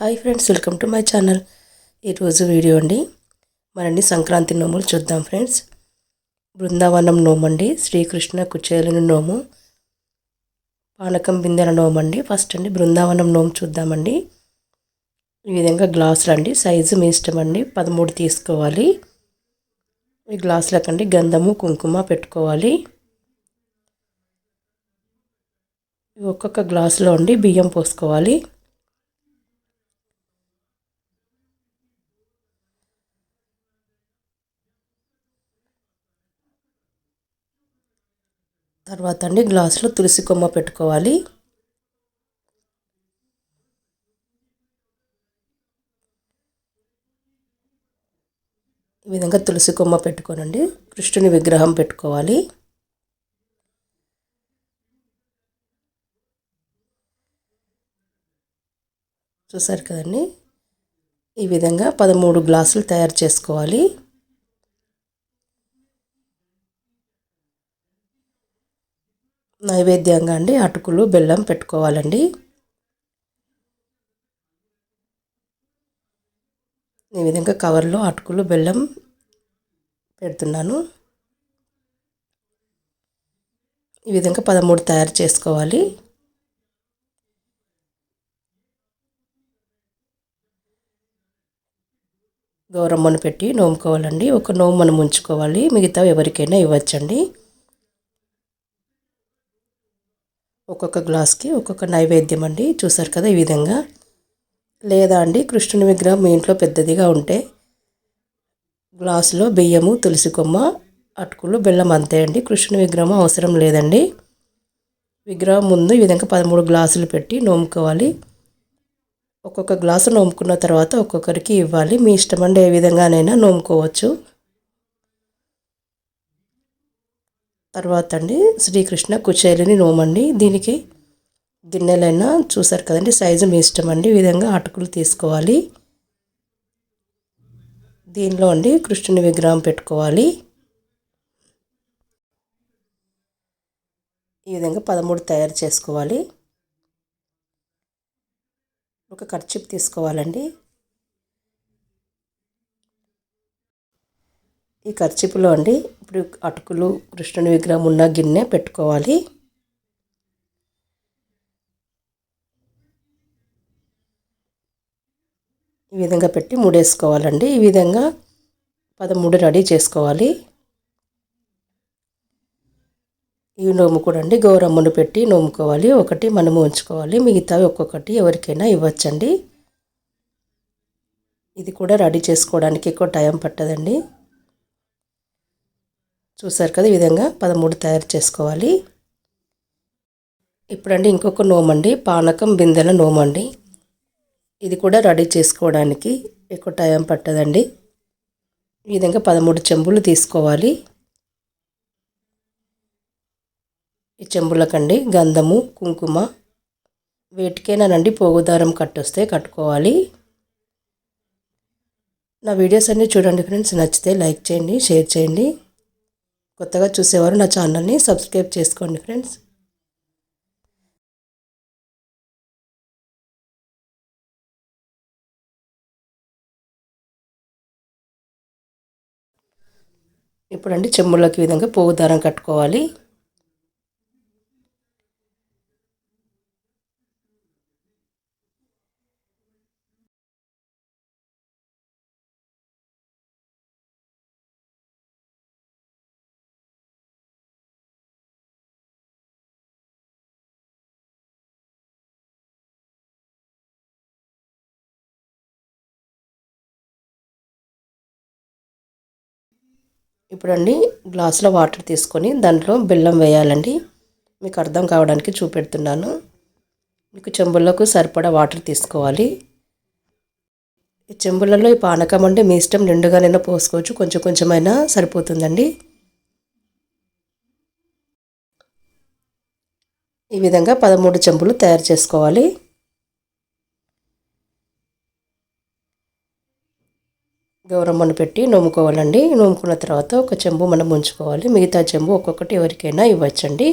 Hi friends welcome to my channel. ఈరోజు video అండి. మరండి సంక్రాంతి నోములు చూద్దాం ఫ్రెండ్స్. బృందావనం నోము అండి శ్రీకృష్ణ కుచేలుని నోము పానకం బిందెల నోము అండి. ఫస్ట్ అండి బృందావనం నోము చూద్దామండి. ఈ విధంగా గ్లాసులు అండి సైజు మీ ఇష్టం అండి. పదమూడు తీసుకోవాలి. ఈ గ్లాసులకండి గంధము కుంకుమ పెట్టుకోవాలి. ఒక్కొక్క గ్లాసులో అండి బియ్యం పోసుకోవాలి. తర్వాత అండి గ్లాసులో తులసి కొమ్మ పెట్టుకోవాలి. ఈ విధంగా తులసి కొమ్మ పెట్టుకోనండి. కృష్ణుని విగ్రహం పెట్టుకోవాలి. చూసారు కదండి? ఈ విధంగా పదమూడు గ్లాసులు తయారు చేసుకోవాలి. నైవేద్యంగా అండి అటుకులు బెల్లం పెట్టుకోవాలండి. ఈ విధంగా కవర్లో అటుకులు బెల్లం పెడుతున్నాను. ఈ విధంగా పదమూడు తయారు చేసుకోవాలి. గౌరమ్మను పెట్టి నోముకోవాలండి. ఒక నోము ఉంచుకోవాలి. మిగతా ఎవరికైనా ఇవ్వచ్చండి. ఒక్కొక్క గ్లాస్కి ఒక్కొక్క నైవేద్యం అండి. చూసారు కదా ఈ విధంగా. లేదా అండి కృష్ణుని విగ్రహం మీ ఇంట్లో పెద్దదిగా ఉంటే గ్లాసులో బియ్యము తులసి కొమ్మ అటుకులు బెల్లం అంతే అండి. కృష్ణుని విగ్రహం అవసరం లేదండి. విగ్రహం ముందు ఈ విధంగా పదమూడు గ్లాసులు పెట్టి నోముకోవాలి. ఒక్కొక్క గ్లాసు నోముకున్న తర్వాత ఒక్కొక్కరికి ఇవ్వాలి. మీ ఇష్టం అండి ఏ విధంగానైనా నోముకోవచ్చు. తర్వాత అండి శ్రీకృష్ణ కుచేలిని నోమండి. దీనికి గిన్నెలైనా చూసారు కదండి సైజు మీ ఇష్టం అండి ఈ విధంగా అటుకులు తీసుకోవాలి. దీనిలో అండి కృష్ణుని విగ్రహం పెట్టుకోవాలి. ఈ విధంగా పదమూడు తయారు చేసుకోవాలి. ఒక ఖర్చిప్ తీసుకోవాలండి. ఈ కర్చీపులో అండి ఇప్పుడు అటుకులు కృష్ణుని విగ్రహం ఉన్న గిన్నె పెట్టుకోవాలి. ఈ విధంగా పెట్టి మూడేసుకోవాలండి. ఈ విధంగా పదమూడు రెడీ చేసుకోవాలి. ఈ నోము కూడా అండి గౌరమ్మను పెట్టి నోముకోవాలి. ఒకటి మనము ఉంచుకోవాలి. మిగతావి ఒక్కొక్కటి ఎవరికైనా ఇవ్వచ్చండి. ఇది కూడా రెడీ చేసుకోవడానికి ఎక్కువ టైం పట్టదండి. చూసారు కదా ఈ విధంగా పదమూడు తయారు చేసుకోవాలి. ఇప్పుడండి ఇంకొక నోమండి పానకం బిందెల నోమండి ఇది కూడా రెడీ చేసుకోవడానికి ఎక్కువ టైం పట్టదండి. ఈ విధంగా పదమూడు చెంబులు తీసుకోవాలి. ఈ చెంబులకండి గంధము కుంకుమ వేటికైనానండి పోగుదారం కట్టొస్తే కట్టుకోవాలి. నా వీడియోస్ అన్నీ చూడండి ఫ్రెండ్స్ నచ్చితే లైక్ చేయండి షేర్ చేయండి. కొత్తగా చూసేవారు నా ఛానల్ని సబ్స్క్రైబ్ చేసుకోండి ఫ్రెండ్స్. ఇప్పుడండి చెమ్ములకి విధంగా పోగు దారం కట్టుకోవాలి. ఇప్పుడండి గ్లాసులో వాటర్ తీసుకొని దాంట్లో బెల్లం వేయాలండి. మీకు అర్థం కావడానికి చూపెడుతున్నాను. మీకు చెంబులకు సరిపడా వాటర్ తీసుకోవాలి. ఈ చెంబులలో ఈ పానకం అంటే మీ ఇష్టం నిండుగానైనా పోసుకోవచ్చు. కొంచెం కొంచెమైనా సరిపోతుందండి. ఈ విధంగా పదమూడు చెంబులు తయారు చేసుకోవాలి. గౌరమ్మను పెట్టి నోముకోవాలండి. నోముకున్న తర్వాత ఒక చెంబు మనం ఉంచుకోవాలి మిగతా చెంబు ఒక్కొక్కటి ఎవరికైనా ఇవ్వచ్చండి.